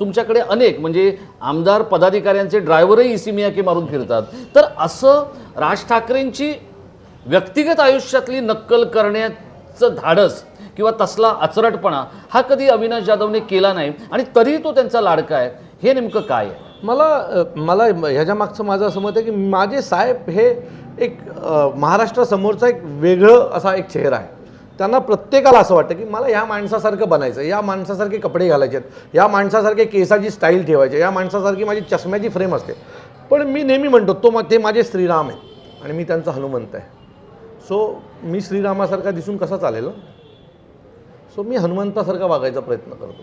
तुमच्याकडे अनेक म्हणजे आमदार पदाधिकाऱ्यांचे ड्रायव्हरही इसिमियाके मारून फिरतात. तर असं राज ठाकरेंची व्यक्तिगत आयुष्यातली नक्कल करण्याचं धाडस किंवा तसला अचरटपणा हा कधी अविनाश जाधवने केला नाही आणि तरीही तो त्यांचा लाडका आहे हे नेमकं काय आहे? मला मला ह्याच्या मागचं माझं असं मत आहे की माझे साहेब हे एक महाराष्ट्रासमोरचा एक वेगळं असा एक चेहरा आहे. त्यांना प्रत्येकाला असं वाटतं की मला या माणसासारखं बनायचं या माणसासारखे कपडे घालायचे आहेत या माणसासारखे केसाची स्टाईल ठेवायची या माणसासारखी माझी चष्म्याची फ्रेम असते. पण मी नेहमी म्हणतो तो मा- ते माझे श्रीराम आहे आणि मी त्यांचा हनुमंत आहे. सो मी श्रीरामासारखा दिसून कसा चालेल? सो मी हनुमंतासारखा वागायचा प्रयत्न करतो.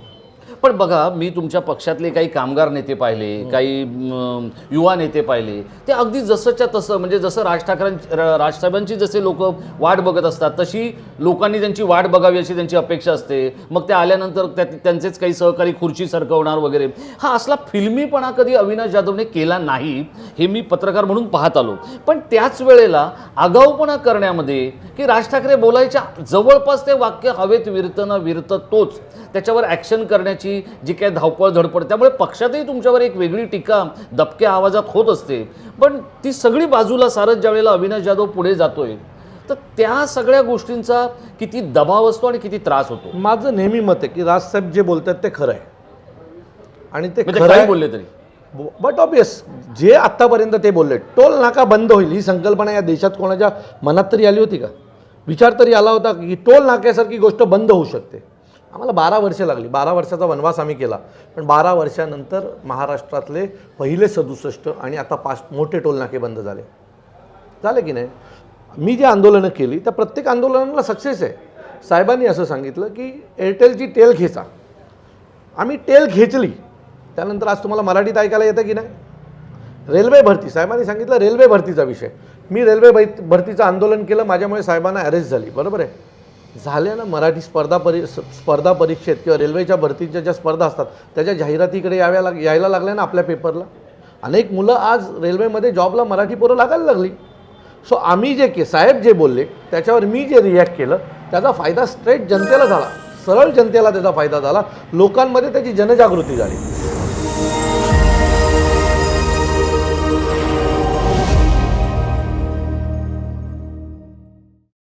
पण बघा मी तुमच्या पक्षातले काही कामगार नेते पाहिले काही म, युवा नेते पाहिले ते अगदी जसंच्या तसं म्हणजे जसं राज ठाकरे राजसाहेबांची जसे लोक वाट बघत असतात तशी लोकांनी त्यांची वाट बघावी अशी त्यांची अपेक्षा असते. मग ते आल्यानंतर त्या त्यांचेच काही सहकारी खुर्ची सरकवणार वगैरे. हा असला फिल्मीपणा कधी अविनाश जाधवने केला नाही हे मी पत्रकार म्हणून पाहत आलो. पण त्याच वेळेला आगाऊपणा करण्यामध्ये की राज ठाकरे बोलायच्या जवळपास ते वाक्य हवेत विरतं न विरतं तोच त्याच्यावर ॲक्शन करण्याची जी काय धावपळ धडपड त्यामुळे पक्षातही तुमच्यावर एक वेगळी टीका दबक्या आवाजात होत असते. पण ती सगळी बाजूला सारत ज्यावेळेला अविनाश जाधव पुढे जातोय तर त्या सगळ्या गोष्टींचा किती दबाव असतो आणि किती त्रास होतो? माझं नेहमी मत आहे की राजसाहेब जे बोलतात ते खरं आहे. आणि ते म्हणजे खरं बोलले तरी. बट ऑबियस जे आत्तापर्यंत ते बोलले टोल नाका बंद होईल. ही संकल्पना या देशात कोणाच्या मनात तरी आली होती का? विचार तरी आला होता की टोल नाक्यासारखी गोष्ट बंद होऊ शकते. आम्हाला बारा वर्षे लागली. बारा वर्षाचा वनवास आम्ही केला. पण बारा वर्षानंतर महाराष्ट्रातले पहिले सदुसष्ट आणि आता पाच मोठे टोल नाके बंद झाले. झाले की नाही? मी जे आंदोलनं केली त्या प्रत्येक आंदोलनाला सक्सेस आहे. साहेबांनी असं सांगितलं की एअरटेलची टेल खेचा. आम्ही टेल खेचली. त्यानंतर आज तुम्हाला मराठीत ऐकायला येतं की नाही? रेल्वे भरती. साहेबांनी सांगितलं रेल्वे भरतीचा विषय. मी रेल्वे भर- भरतीचं आंदोलन केलं माझ्यामुळे साहेबांना अरेस्ट झाली. बरोबर आहे? झाल्या ना मराठी स्पर्धा परी स्पर्धा परीक्षेत किंवा रेल्वेच्या भरतीच्या ज्या स्पर्धा असतात त्याच्या जाहिरातीकडे याव्या लाग यायला लागल्या ना आपल्या पेपरला अनेक मुलं आज रेल्वेमध्ये जॉबला मराठी पोरं लागायला लागली. सो आम्ही जे के साहेब जे बोलले त्याच्यावर मी जे रिॲक्ट केलं त्याचा फायदा स्ट्रेट जनतेला झाला. सरळ जनतेला त्याचा फायदा झाला. लोकांमध्ये त्याची जनजागृती झाली.